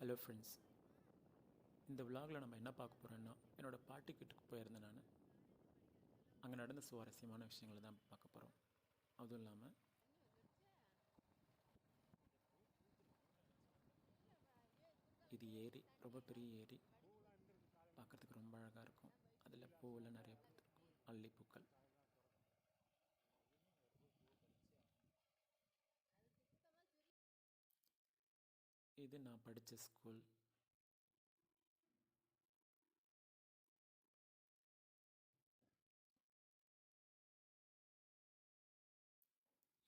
Hello friends இந்த விலாகில் நம்ம என்ன பார்க்க போகிறோன்னா என்னோடய பாட்டி வீட்டுக்கு போயிருந்தேன் நான். அங்கே நடந்த சுவாரஸ்யமான விஷயங்களை தான் பார்க்க போகிறோம் அதுவும் இல்லாமல் இது ஏரி ரொம்ப பெரிய ஏரி. பார்க்குறதுக்கு ரொம்ப அழகாக இருக்கும். அதில் பூவெல்லாம் நிறைய பூத்துருக்கும். அல்லிப்பூக்கள் இது நான் படித்த ஸ்கூல்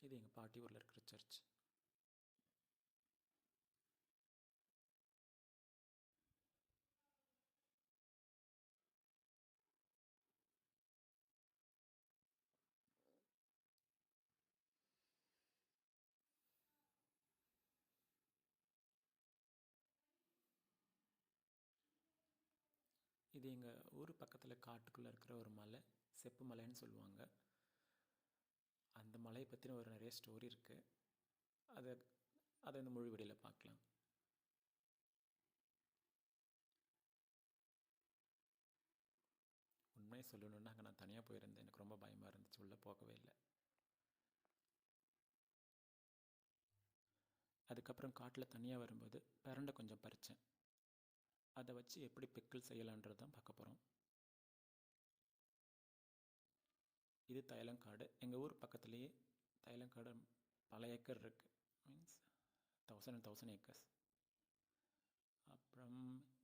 இது எங்கள் பாட்டி ஊரில் இருக்கிற சர்ச் இது எங்கள் ஊர் பக்கத்தில் காட்டுக்குள்ளே இருக்கிற ஒரு மலை செப்பு மலைன்னு சொல்லுவாங்க. அந்த மலையை பற்றின ஒரு நிறைய ஸ்டோரி இருக்குது அதை அதை இந்த மொழி பார்க்கலாம். உண்மையை சொல்லணுன்னா அங்கே நான் தனியாக போயிருந்தேன். எனக்கு ரொம்ப பயமாக இருந்துச்சு. உள்ளே போகவே இல்லை. அதுக்கப்புறம் காட்டில் தனியாக வரும்போது பிரண்டை கொஞ்சம் பறித்தேன் அதை வச்சு எப்படி பிக்கிள் செய்யலான்றது தான் பார்க்க போகிறோம் இது தைலங்காடு. எங்கள் ஊர் பக்கத்துலேயே தைலங்காடு பல ஏக்கர் இருக்குது means thousand and thousand acres அப்புறம்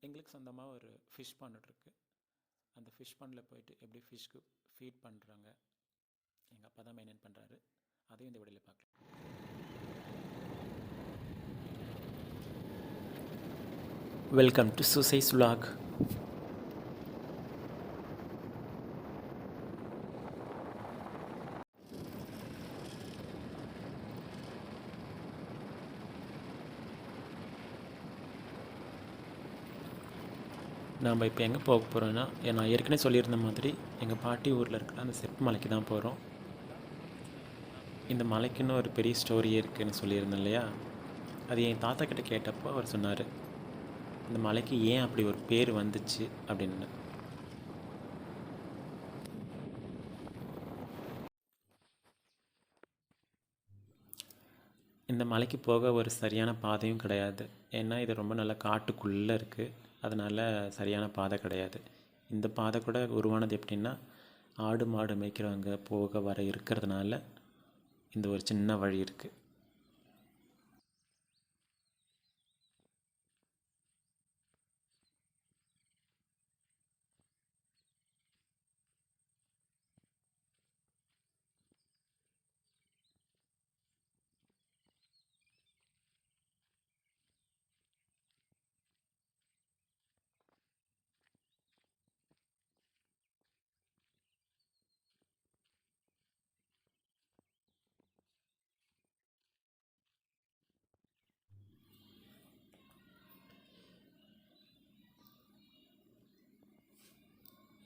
எங்களுக்கு சொந்தமாக ஒரு ஃபிஷ் பாண்ட் இருக்குது அந்த ஃபிஷ் பாண்டில் போயிட்டு எப்படி ஃபிஷ்க்கு ஃபீட் பண்ணுறாங்க எங்கள் அப்பா தான் மெயின்டைன் பண்ணுறாரு அதையும் இந்த விடையில் பார்க்கலாம். வெல்கம் டு சுசைஸ் சுலாக் நாம் இப்போ எங்கே போக போகிறோன்னா நான் ஏற்கனவே சொல்லியிருந்த மாதிரி எங்கள் பாட்டி ஊரில் இருக்கிற அந்த செப்பு மலைக்கு தான் போகிறோம் இந்த மலைக்குன்னு ஒரு பெரிய ஸ்டோரி இருக்குதுன்னு சொல்லியிருந்தேன் இல்லையா? அது என் தாத்தா கிட்ட கேட்டப்போ அவர் சொன்னார் இந்த மலைக்கு ஏன் அப்படி ஒரு பேர் வந்துச்சு அப்படின்னு. இந்த மலைக்கு போக ஒரு சரியான பாதையும் கிடையாது. ஏன்னா இது ரொம்ப நல்ல காட்டுக்குள்ளே இருக்குது அதனால் சரியான பாதை கிடையாது. இந்த பாதை கூட உருவானது எப்படின்னா ஆடு மாடு மேய்க்கிறவங்க போக வர இருக்கிறதுனால இந்த ஒரு சின்ன வழி இருக்குது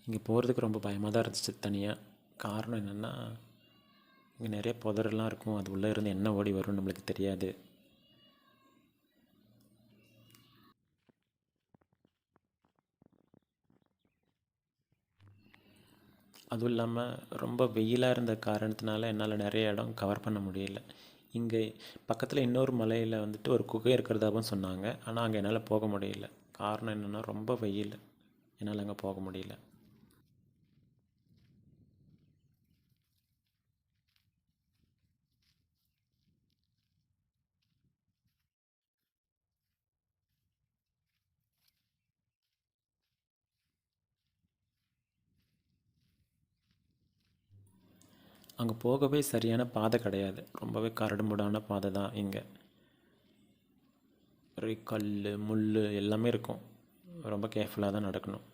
இங்கே போகிறதுக்கு ரொம்ப பயமாக தான் இருந்துச்சு தனியாக. காரணம் என்னென்னா இங்கே நிறைய புதரெல்லாம் இருக்கும். அது உள்ளே இருந்து என்ன ஓடி வரும்னு நம்மளுக்கு தெரியாது. அதுவும் இல்லாமல் ரொம்ப வெயிலாக இருந்த காரணத்தினால என்னால் நிறைய இடம் கவர் பண்ண முடியல. இங்கே பக்கத்தில் இன்னொரு மலையில் வந்துட்டு ஒரு குகை இருக்கிறதாகவும் சொன்னாங்க. ஆனால் அங்கே என்னால் போக முடியல. காரணம் என்னென்னா ரொம்ப வெயில். என்னால் அங்கே போக முடியல. அங்கே போகவே சரியான பாதை கிடையாது. ரொம்பவே கரடுமுடான பாதை தான் இங்கே. ஒரே கல் முள் எல்லாமே இருக்கும். ரொம்ப கேர்ஃபுல்லாக தான் நடக்கணும்.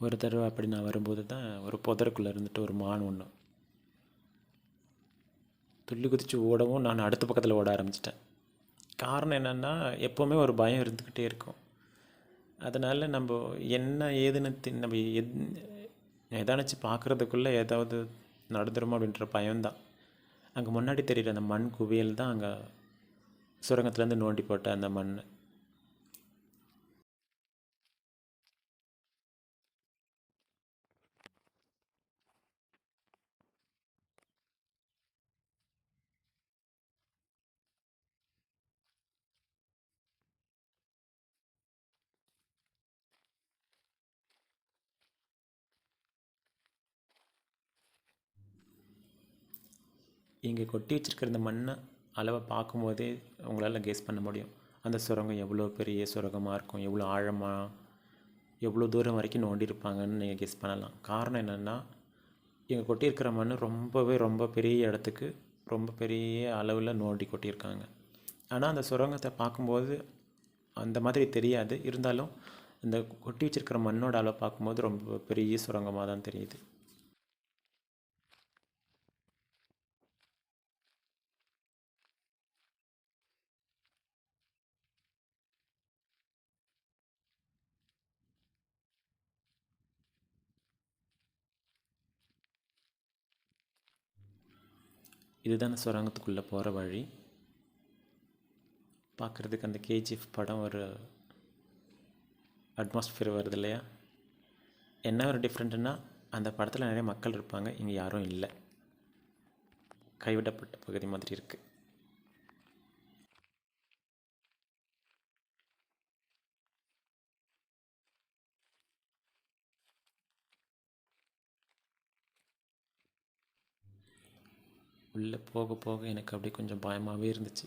ஒரு தடவை அப்படி நான் வரும்போது தான் ஒரு புதருக்குள்ளே இருந்துட்டு ஒரு மான் ஒன்று துள்ளி குதித்து ஓடவும் நான் அடுத்த பக்கத்தில் ஓட ஆரம்பிச்சிட்டேன். காரணம் என்னென்னா எப்போவுமே ஒரு பயம் இருந்துக்கிட்டே இருக்கும். அதனால் நம்ம என்ன ஏதுன்னு நம்ம எத் எதானச்சு பார்க்குறதுக்குள்ளே ஏதாவது நடந்துருமோ அப்படின்ற பயம்தான். அங்கே முன்னாடி தெரியுற அந்த மண் குவியல் தான் அங்கே சுரங்கத்துலேருந்து நோண்டி போட்ட அந்த மண் இங்கே கொட்டி வச்சிருக்கிற இந்த மண்ணை அளவை பார்க்கும்போதே உங்களால் கெஸ் பண்ண முடியும். அந்த சுரங்கம் எவ்வளோ பெரிய சுரங்கமாக இருக்கும் எவ்வளோ ஆழமாக எவ்வளோ தூரம் வரைக்கும் நோண்டி இருப்பாங்கன்னு நீங்கள் கெஸ் பண்ணலாம். காரணம் என்னென்னா இங்கே கொட்டியிருக்கிற மண் ரொம்பவே ரொம்ப பெரிய இடத்துக்கு ரொம்ப பெரிய அளவில் நோண்டி கொட்டியிருக்காங்க ஆனால் அந்த சுரங்கத்தை பார்க்கும்போது அந்த மாதிரி தெரியாது. இருந்தாலும் இந்த கொட்டி வச்சிருக்கிற மண்ணோட அளவை பார்க்கும்போது ரொம்ப பெரிய சுரங்கமாக தான் தெரியுது. இதுதான் சுரங்கத்துக்குள்ளே போகிற வழி. பார்க்குறதுக்கு அந்த கேஜிஎஃப் படம் ஒரு அட்மாஸ்ஃபியர் வருது இல்லையா? என்ன ஒரு டிஃப்ரெண்ட்டுன்னா அந்த படத்தில் நிறைய மக்கள் இருப்பாங்க இங்கே யாரும் இல்லை. கைவிடப்பட்ட பகுதி மாதிரி இருக்குது உள்ளே போக போக எனக்கு அப்படியே கொஞ்சம் பயமாகவே இருந்துச்சு.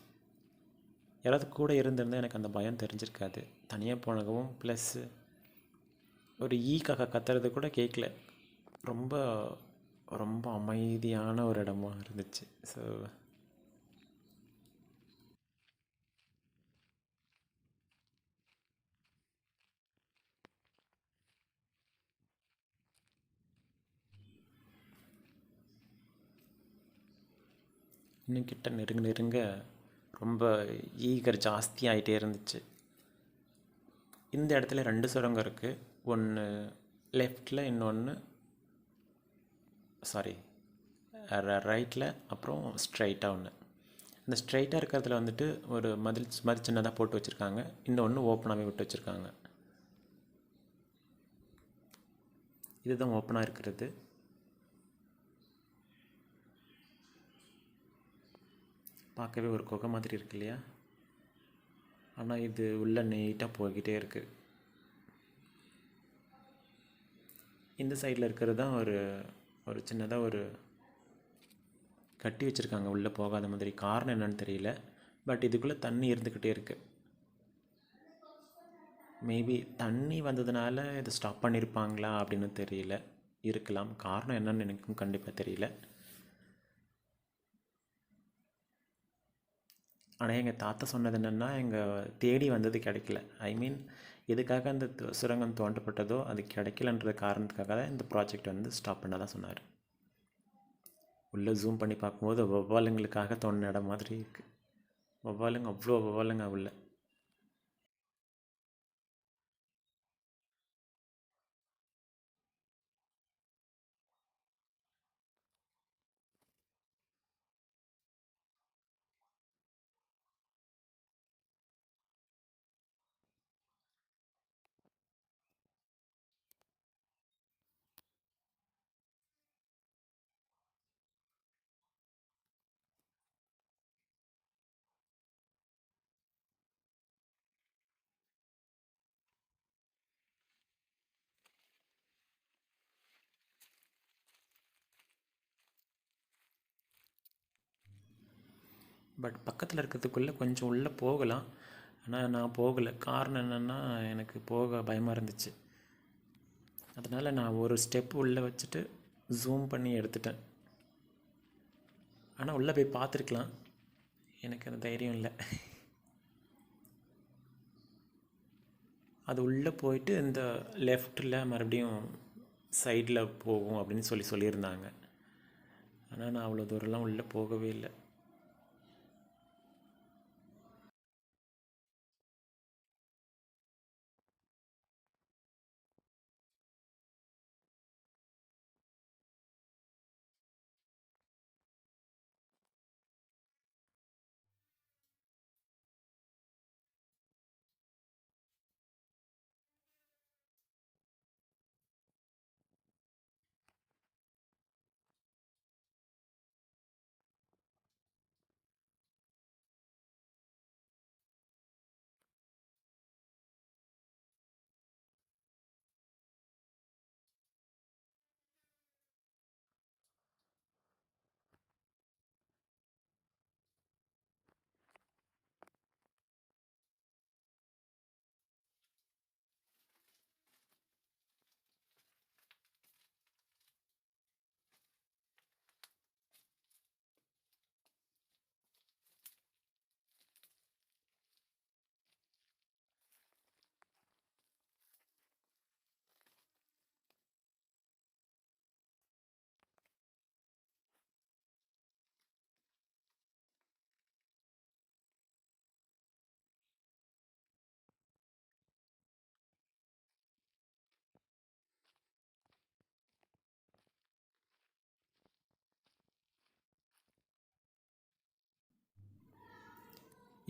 யாராவது கூட இருந்திருந்தால் எனக்கு அந்த பயம் தெரிஞ்சிருக்காது. தனியாக போனகவும் ப்ளஸ்ஸு ஒரு e ஈ கத்துறது கூட கேட்கல ரொம்ப ரொம்ப அமைதியான ஒரு இடமா இருந்துச்சு. ஸோ இன்னும் கிட்ட நெருங்க நெருங்க ரொம்ப ஈகர் ஜாஸ்தியாகிட்டே இருந்துச்சு. இந்த இடத்துல ரெண்டு சுரங்கம் இருக்குது ஒன்று லெஃப்டில் இன்னொன்று சாரி ரைட்டில் அப்புறம் ஸ்ட்ரைட்டாக ஒன்று இந்த ஸ்ட்ரைட்டாக இருக்கிறதுல வந்துட்டு ஒரு மதில் மாதிரி சின்னதாக போட்டு வச்சுருக்காங்க. இன்னொன்று ஓப்பனாகவே விட்டு வச்சுருக்காங்க. இதுதான் ஓப்பனாக இருக்கிறது. பார்க்கவே ஒரு குகை மாதிரி இருக்கு இல்லையா? ஆனால் இது உள்ள நீட்டாக போய்கிட்டே இருக்குது இந்த சைடில் இருக்கிறது தான் ஒரு ஒரு சின்னதாக ஒரு கட்டி வச்சுருக்காங்க. உள்ளே போகாத மாதிரி. காரணம் என்னன்னு தெரியல. பட் இதுக்குள்ளே தண்ணி இருந்துக்கிட்டே இருக்குது மேபி தண்ணி வந்ததுனால இதை ஸ்டாப் பண்ணியிருப்பாங்களா அப்படின்னு தெரியல. இருக்கலாம். காரணம் என்னன்னு எனக்கும் கண்டிப்பாக தெரியல. ஆனால் எங்கள் தாத்தா சொன்னது என்னென்னா எங்கள் தேடி வந்தது கிடைக்கல. ஐ மீன் எதுக்காக அந்த சுரங்கம் தோண்டப்பட்டதோ அது கிடைக்கலன்ற காரணத்துக்காக தான் இந்த ப்ராஜெக்ட் வந்து ஸ்டாப் பண்ண தான் சொன்னார். உள்ளே ஜூம் பண்ணி பார்க்கும்போது வௌவாலுங்களுக்காக தோண்டின இடம் மாதிரி இருக்குது வௌவாலுங்க அவ்வளோ வௌவாலுங்க உள்ள. பட் பக்கத்தில் இருக்கிறதுக்குள்ளே கொஞ்சம் உள்ளே போகலாம். ஆனால் நான் போகலை. காரணம் என்னென்னா எனக்கு போக பயமாக இருந்துச்சு. அதனால் நான் ஒரு ஸ்டெப் உள்ளே வச்சுட்டு ஜூம் பண்ணி எடுத்துட்டேன். ஆனால் உள்ளே போய் பார்த்துருக்கலாம். எனக்கு அந்த தைரியம் இல்லை. அது உள்ளே போயிட்டு இந்த லெஃப்ட்டில் மறுபடியும் சைடில் போகும் அப்படின்னு சொல்லி சொல்லியிருந்தாங்க. ஆனால் நான் அவ்வளோ தூரம்லாம் உள்ளே போகவே இல்லை.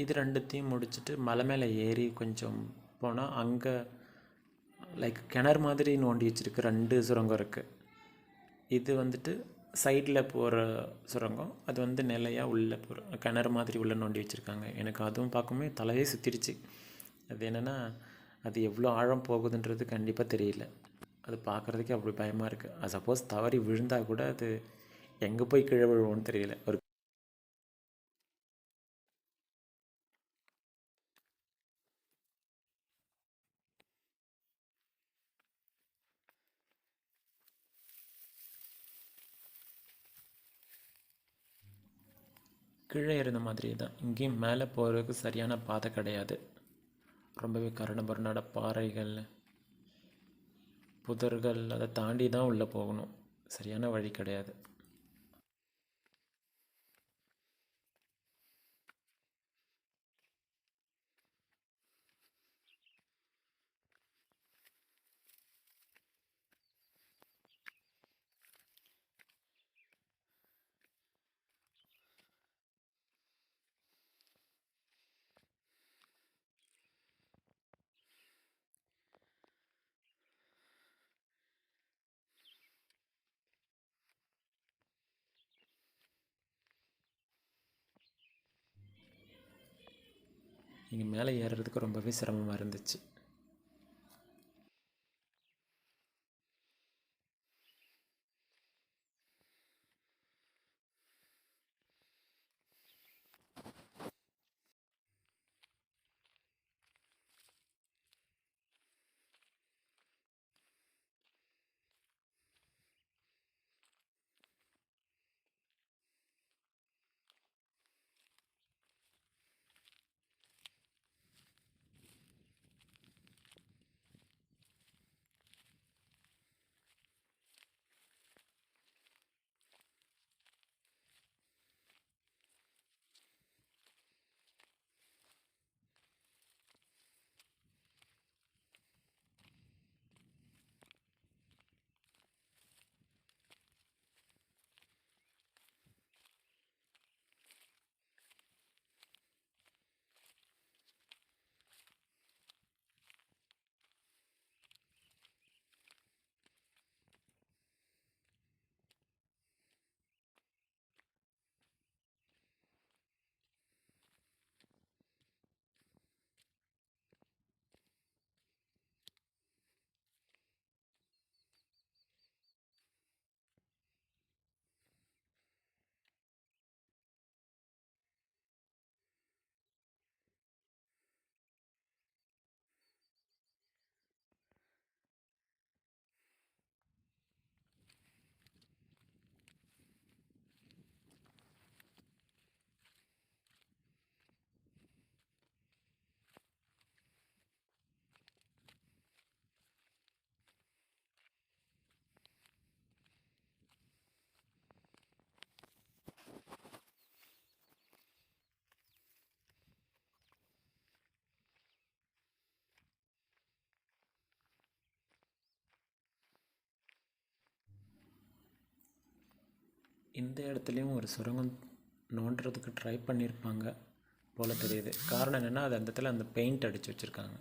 இது ரெண்டுத்தையும் முடிச்சுட்டு மலை மேலே ஏறி கொஞ்சம் போனால் அங்கே லைக் கிணறு மாதிரி நோண்டி வச்சுருக்கு ரெண்டு சுரங்கம் இருக்குது இது வந்துட்டு சைடில் போகிற சுரங்கம் அது வந்து நிலையாக உள்ளே போகிற கிணறு மாதிரி உள்ளே நோண்டி வச்சுருக்காங்க. எனக்கு அதுவும் பார்க்கும்போது தலையே சுற்றிடுச்சு அது என்னென்னா அது எவ்வளோ ஆழம் போகுதுன்றது கண்டிப்பாக தெரியல. அது பார்க்குறதுக்கே அப்படி பயமாக இருக்குது அது சப்போஸ் தவறி விழுந்தால் கூட அது எங்கே போய் கீழே விழுவோன்னு தெரியல. ஒரு கீழே இருந்த மாதிரி தான். இங்கேயும் மேலே போகிறதுக்கு சரியான பாதை கிடையாது. ரொம்பவே கரடுமுரடான பாறைகள் புதர்கள் அதை தாண்டி தான் உள்ளே போகணும். சரியான வழி கிடையாது. மேலே ஏறுறதுக்கு ரொம்பவே சிரமமாக இருந்துச்சு. இந்த இடத்துலையும் ஒரு சுரங்கம் நோண்டுறதுக்கு ட்ரை பண்ணியிருப்பாங்க போல் தெரியுது. காரணம் என்னென்னா அது அந்த இடத்துல அந்த பெயிண்ட் அடித்து வச்சுருக்காங்க.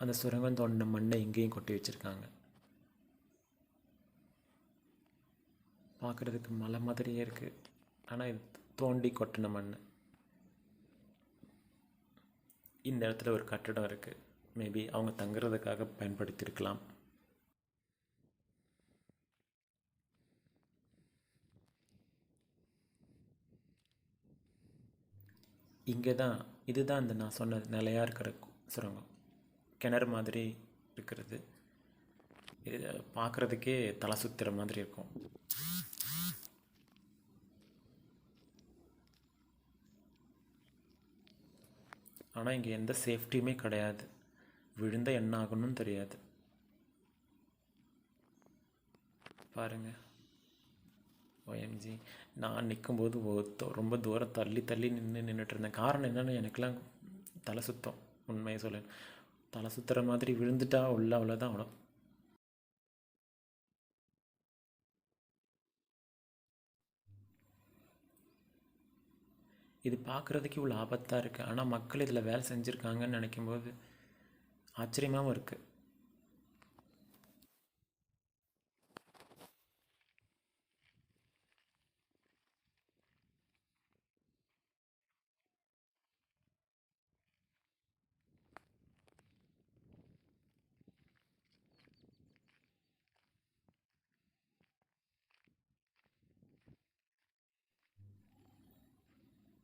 அந்த சுரங்கம் தோண்டின மண்ணை இங்கேயும் கொட்டி வச்சுருக்காங்க. பார்க்குறதுக்கு மலை மாதிரியே இருக்குது ஆனால் இது தோண்டி கொட்டின மண் இந்த இடத்துல ஒரு கட்டடம் இருக்குது மேபி அவங்க தங்குறதுக்காக பயன்படுத்தியிருக்கலாம் இங்கே தான் இதுதான் இந்த நான் சொன்ன நிலையாக இருக்கிற சுரங்கம். கிணறு மாதிரி இருக்கிறது. இது பார்க்குறதுக்கே தலை சுத்துற மாதிரி இருக்கும். ஆனால் இங்கே எந்த சேஃப்டியுமே கிடையாது. விழுந்தால் என்ன ஆகணும்னு தெரியாது. பாருங்கள் ஓஎம்ஜி நான் நிற்கும்போது ரொம்ப தூரம் தள்ளி தள்ளி நின்று நின்றுட்டு இருந்தேன். காரணம் என்னென்னா எனக்கெலாம் தலை சுத்தம். உண்மையை சொல்ல தலை சுற்றுற மாதிரி விழுந்துட்டா உள்ள அவ்வளோதான் அவ்வளோ இது பார்க்குறதுக்கு இவ்வளோ ஆபத்தாக இருக்குது ஆனால் மக்கள் இதில் வேலை செஞ்சுருக்காங்கன்னு நினைக்கும்போது ஆச்சரியமாகவும் இருக்குது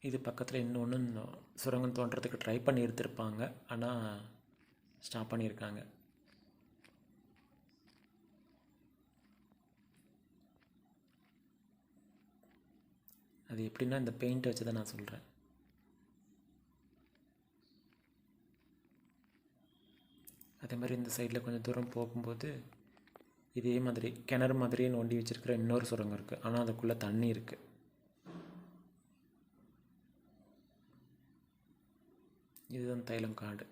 இது பக்கத்தில் இன்னொன்று சுரங்கம் தோன்றதுக்கு ட்ரை பண்ணி எடுத்திருப்பாங்க ஆனால் ஸ்டாப் பண்ணியிருக்காங்க. அது எப்படின்னா இந்த பெயிண்ட் வச்சு தான் நான் சொல்கிறேன் அதே மாதிரி இந்த சைடில் கொஞ்சம் தூரம் போகும்போது இதே மாதிரி கிணறு மாதிரியே நோண்டி வச்சுருக்கிற இன்னொரு சுரங்கம் இருக்குது ஆனால் அதுக்குள்ளே தண்ணி இருக்குது இதுதான் தைலம் காடு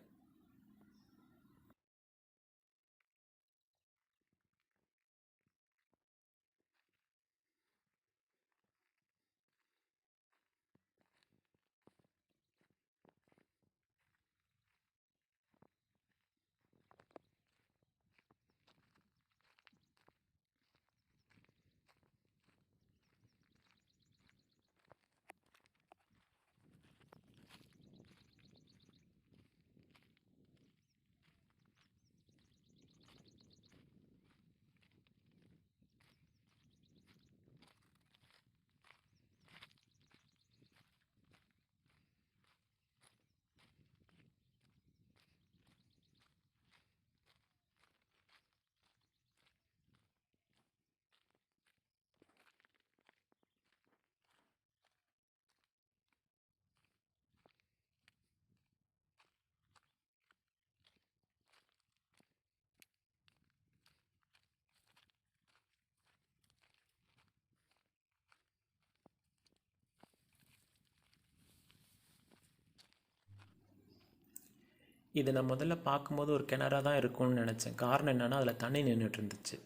இது நான் முதல்ல பார்க்கும்போது ஒரு கிணறா தான் இருக்கும்னு நினச்சேன். காரணம் என்னென்னா அதில் தண்ணி நின்றுட்டு இருந்துச்சு.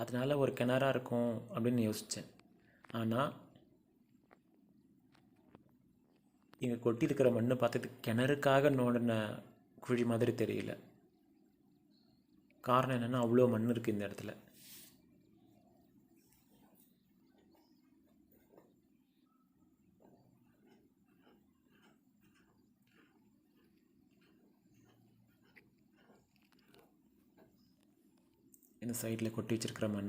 அதனால ஒரு கிணறா இருக்கும் அப்படின்னு யோசித்தேன் ஆனால் இங்கே கொட்டி இருக்கிற மண்ணை பார்த்தது கிணறுக்காக நோண்டின குழி மாதிரி தெரியல. காரணம் என்னென்னா அவ்வளோ மண் இருக்குது இந்த இடத்துல. இந்த சைடில் கொட்டி வச்சுருக்கிற மண்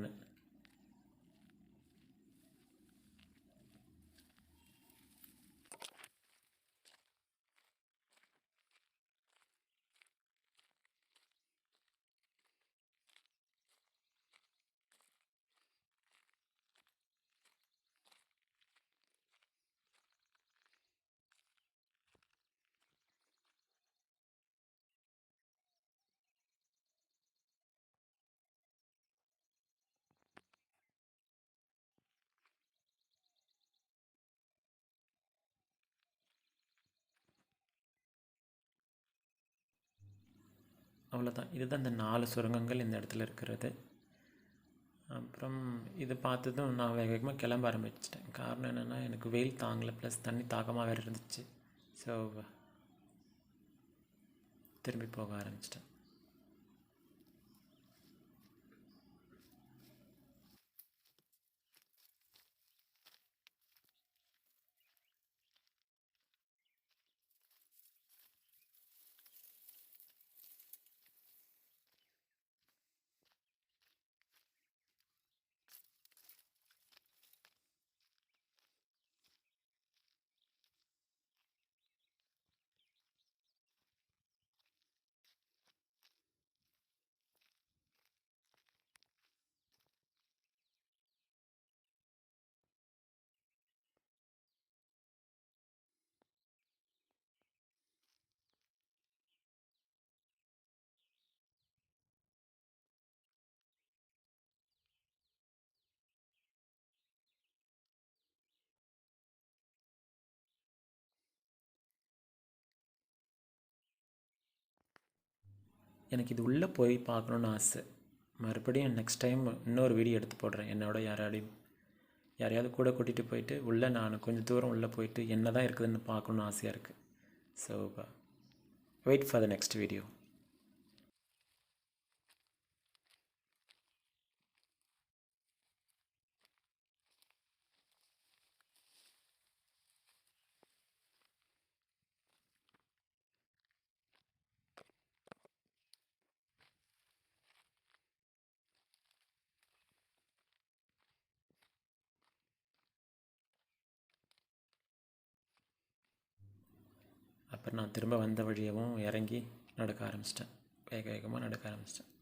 அவ்வளோதான் இதுதான் இந்த நாலு சுரங்கங்கள் இந்த இடத்துல இருக்கிறது. அப்புறம் இது பார்த்ததும் நான் வேக வேகமாக கிளம்ப ஆரம்பிச்சிட்டேன். காரணம் என்னென்னா எனக்கு வெயில் தாங்கலை. ப்ளஸ் தண்ணி தாகமாக வேறு இருந்துச்சு. ஸோ திரும்பி போக ஆரம்பிச்சிட்டேன். எனக்கு இது உள்ளே போய் பார்க்கணுன்னு ஆசை. மறுபடியும் நெக்ஸ்ட் டைம் இன்னொரு வீடியோ எடுத்து போடுறேன். என்னோட யாராலையும். யாரையாவது கூட கூட்டிகிட்டு போயிட்டு உள்ளே நான் கொஞ்சம் தூரம் உள்ளே போயிட்டு என்ன தான் இருக்குதுன்னு பார்க்கணுன்னு ஆசையாக இருக்குது so wait uh, for the next video அப்புறம் நான் திரும்ப வந்த வழியவும் இறங்கி நடக்க ஆரம்பிச்சிட்டேன். வேக வேகமாக நடக்க ஆரம்பிச்சிட்டேன்.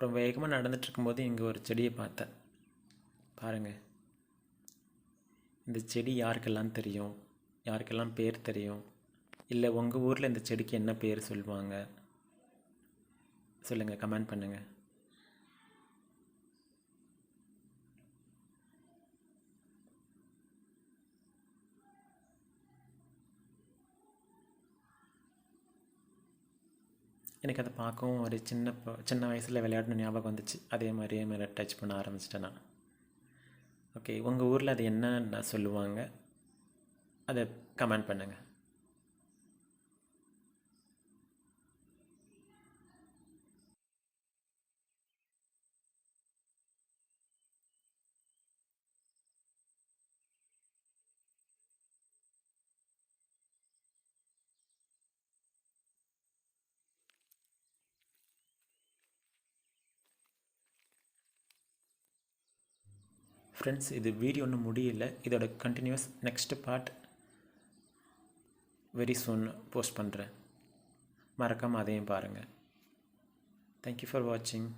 அப்புறம் வேகமாக நடந்துட்டு இருக்கும்போது இங்கே ஒரு செடியை பார்த்தேன். பாருங்கள் இந்த செடி யாருக்கெல்லாம் தெரியும்? யாருக்கெல்லாம் பேர் தெரியும்? இல்லை உங்கள் ஊரில் இந்த செடிக்கு என்ன பேர் சொல்லுவாங்க? சொல்லுங்கள் கமெண்ட் பண்ணுங்கள் எனக்கு அதை பார்க்கவும் ஒரு சின்ன சின்ன வயசில் விளையாடின ஞாபகம் வந்துச்சு. அதே மாதிரியே மேலே டச் பண்ண ஆரம்பிச்சிட்டேன் நான். ஓகே உங்கள் ஊரில் அது என்னன்னு சொல்லுவாங்க? அதை கமெண்ட் பண்ணுங்கள் ஃப்ரெண்ட்ஸ் இது வீடியோ ஒன்றும் முடியல. இதோட continues next part very soon post பண்ணுறேன் மறக்காமல் அதையும் பாருங்கள் தேங்க்யூ ஃபார் வாட்சிங்